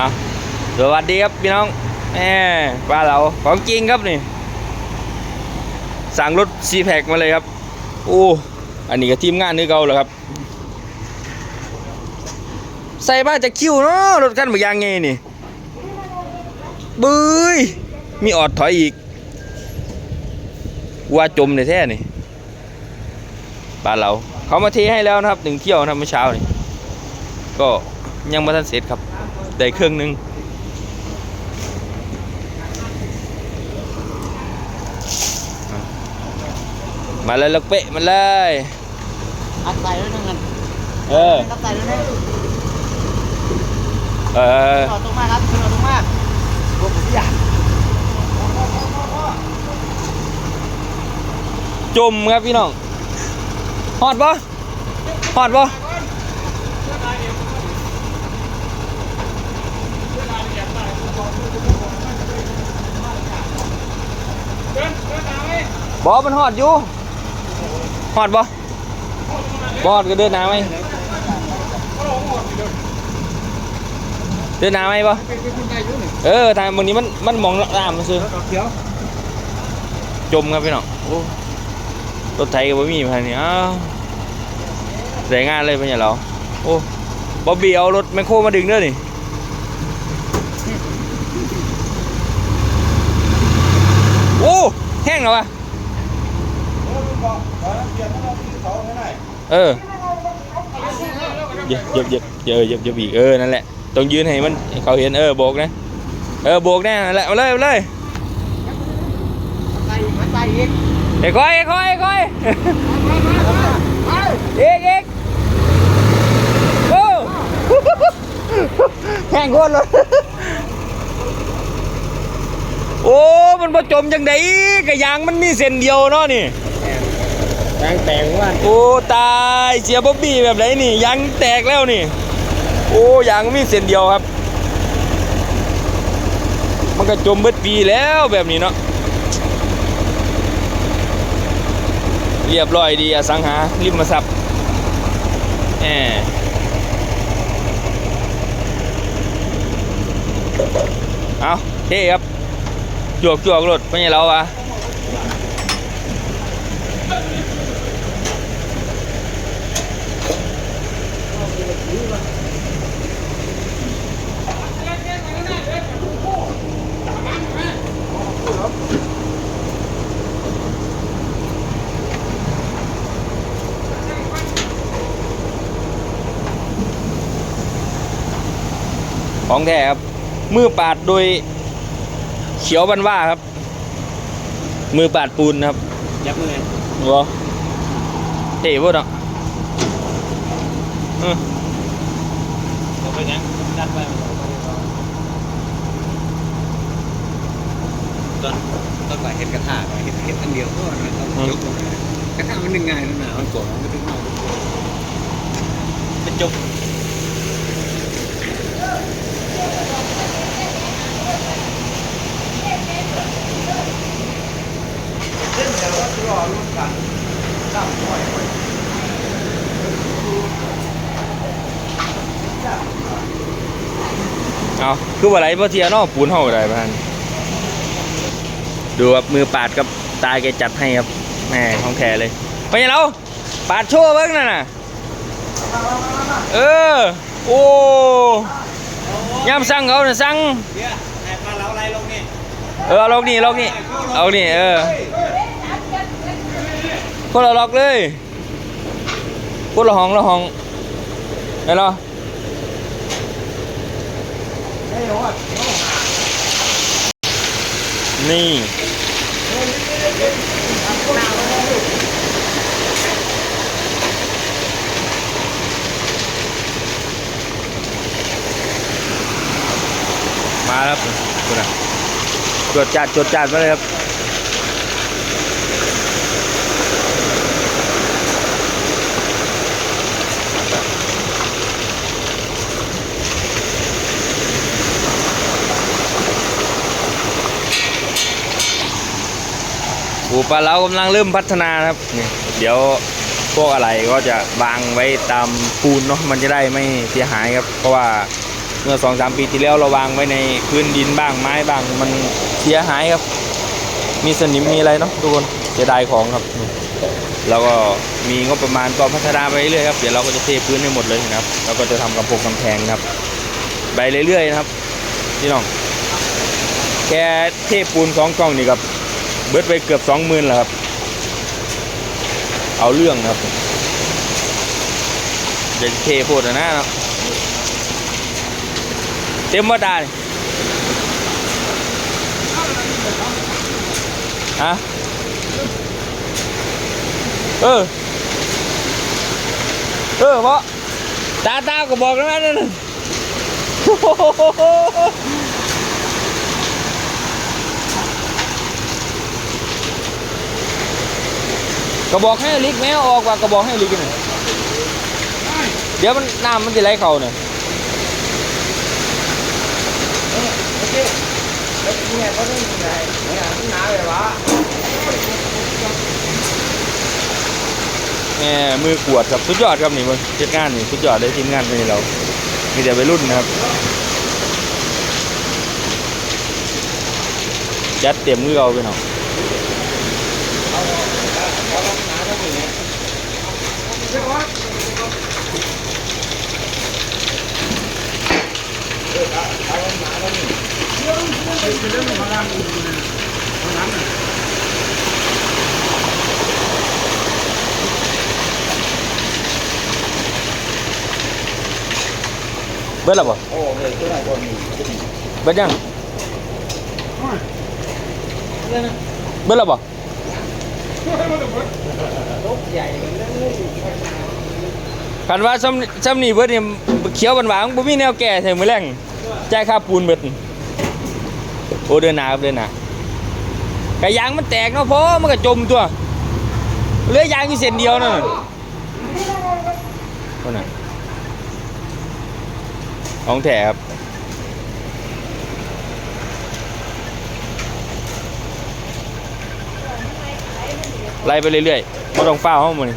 เอาสวัสดีครับพี่น้องแหมปลาเราของจริงครับนี่ สั่งรถซีแพคมาเลยครับโอ้อันนี้ก็ทีมงานนี่เก่าเหรอครับ ใส่มาจากคิวเนาะรถคันบางอยางไงนี่บุ้ยมีออดถอยอีก ว่าจมในแท้นี่บ้านเราเขามาเทให้แล้วนะครับหนึ่งเที่ยวนะเมื่อเช้านี่ก็ยังไม่ทันเสร็จครับ ได้เครื่องหนึงมาเลยลูกเปะมาเลยอัดใส่ด้วยนึงกันเอออัดใส่ด้วยนึงเออจอดตรงมากครับจอดตรงมากรถผมอยากจุ่มครับพี่น้องฮอดปะฮอดปะ บอมันฮอดอยู่ฮอดปะบอดก็เดินหน้าไหมเดินหน้าไหมปะเป็นเป็นคุณได้ยุ่งหนึ่งเออทางบางนี้มันมันมองน้ำมันซื้อจมครับพี่น้องรถไทยก็บ่มีภายนี้อ้าวแรงงานเลยเป็นอย่างเราโอ้บอบบี้เอารถแมคโครมาดึงเด้อนี่โอ้แห้งแล้ววะ เออเหย็บเหย็บเหย็บเหย็บเหย็บเหย็บอีกเออนั่นแหละต้องยืนให้มันให้เขาเห็นเออโบกนะเออโบกแน่นั่นแหละมาเลยมาเลยใส่อัดใส่อีกเอ้ยค่อยค่อยค่อยเอกเอกโอ้แข่งคนเลยโอ้มันประจมจังไดกะยางมันมีเส้นเดียวเนาะนี่ แปลงแปลงว่าโอ้ตายเสียบ๊อบบี้แบบไหนนี่ยางแตกแล้วนี่ โอ้ยางมีเส้นเดียวครับ มันก็จมเบิดปีแล้วแบบนี้เนาะเรียบร้อยดีอสังหาริมทรัพย์แหมเอาเท่ครับจวกจวกรถไม่ใช่เราวะ ของแท้ครับ มือปาดโดยเขียวบันว่าครับ มือปาดปูนครับ ยับมือหัวเท่บ่เนาะอือเราไปยังดันไปตอนตอนไปเห็นกระถางเห็นเห็นอันเดียวก็ต้องยกกระถางมันหนึ่งไงนั่นน่ะมันกดมันถึงเอาเป็นจบ เอาคือว่าไรบ่เทียนาะปูนเฮาก็ได้บ้านดูครับมือปาดกับตายแกจัดให้ครับแหมของแท้เลย ไปยังเราปาดโชว์เบิ่งนั่นน่ะเออโอ้ยามสั่งเขาน่ะสั่งเนี่ยไอ้ปลาเล้าไรลงนี่เออเอาล็อกนี่ล็อกนี่เอานี่เออคนละล็อกเลยคนละห้องละห้องเห็นเหรอ นี่ มาแล้วครับคุณอะจดจัดจดจัดมาเลยครับ ปูปลาเรากำลังเริ่มพัฒนานะครับนี่เดี๋ยวพวกอะไรก็จะวางไว้ตามปูนเนาะมันจะได้ไม่เสียหายครับ เพราะว่าเมื่อสองสามปีที่แล้วเราวางไว้ในพื้นดินบ้างไม้บ้างมันเสียหายครับ มีสนิมมีอะไรเนาะทุกคนเสียดายของครับ แล้วก็มีงบประมาณก็พัฒนาไปเรื่อยครับเดี๋ยวเราก็จะเทพื้นให้หมดเลยนะครับแล้วก็จะทำกำโพงกำแพงครับไปเรื่อยๆนะครับพี่น้องแค่เทปูนสองกล่องนี่ครับ เบิดไปเกือบสองหมื่นแล้วครับ เอาเรื่องครับเดี๋ยวเทโพดนะเนาะเต็มว่าดานี่ฮะเออ เออเพราะตาตาก็บอกแล้วนะนั่นน่ะโอ้โห กระบอกให้ลิกแม่ออกว่ากระบอกให้ลิกหน่อยเดี๋ยวมันน้ำมันจะไหลเข่าเนี่ยแหม่มือกวดครับสุดยอดครับนี่มึงเช็ดงานนี่สุดยอดเลยทีมงานนี่เรา มีแต่วัยรุ่นนะครับยัดเต็มมือเราไปหน่อย เบิดแล้วบ่โอ้เลยตันคนนี้เบิดยังเบิดแล้วบ่ใหญ่เลยคันว่าซ้ำซ้ำนี่เบิดเนี่ยเขียวหวานๆบ่มีแนวแก่ใส่มือแรงจ่ายค่าปูนเบิดโอ้เดินหนาครับเดินหนากระยางมันแตกเนาะพ่อมันก็จมตัวเหลือยางอยู่เส้นเดียวนั่นน่ะนั่นของแท้ครับ ไล่ไปเรื่อยๆไม่ต้องเฝ้าห้องมัน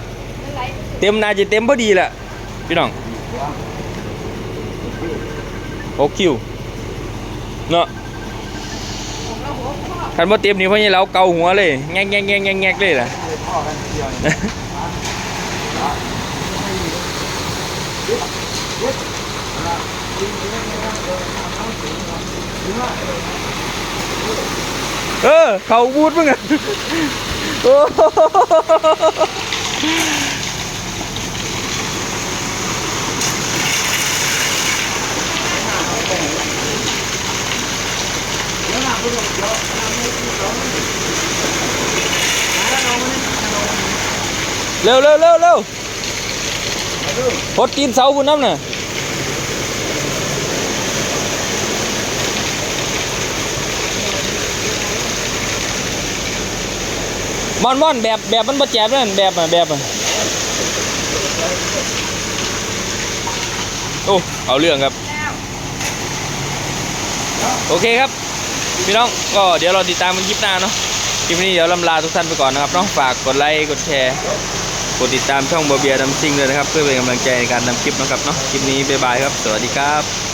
เต็มนาจะเต็มพอดีแหละพี่น้องหกคิวเนาะคันว่าเต็มนี่เพราะนี่เราเกาหัวเลยแงกแงกแงกแงกแงกเลยล่ะเดียวเออเขาบูดมึงอะ โอ้โหเร็วเร็วเร็วเร็วพดตีนเสาคุณน้ำน่ะ มอนมอนแบบแบบมันบ่แจบนั่นแบบอะแบบอะโอ้เอาเรื่องครับ โอเคครับ พี่น้องก็เดี๋ยวเราติดตามกันคลิปหน้าเนาะคลิปนี้เดี๋ยวลำลาทุกท่านไปก่อนนะครับเนาะฝากกดไลค์กดแชร์กดติดตามช่องบอเบียดัมซิงด้วยนะครับ เพื่อเป็นกำลังใจในการทำคลิปนะครับเนาะคลิปนี้บ๊ายบายครับ สวัสดีครับ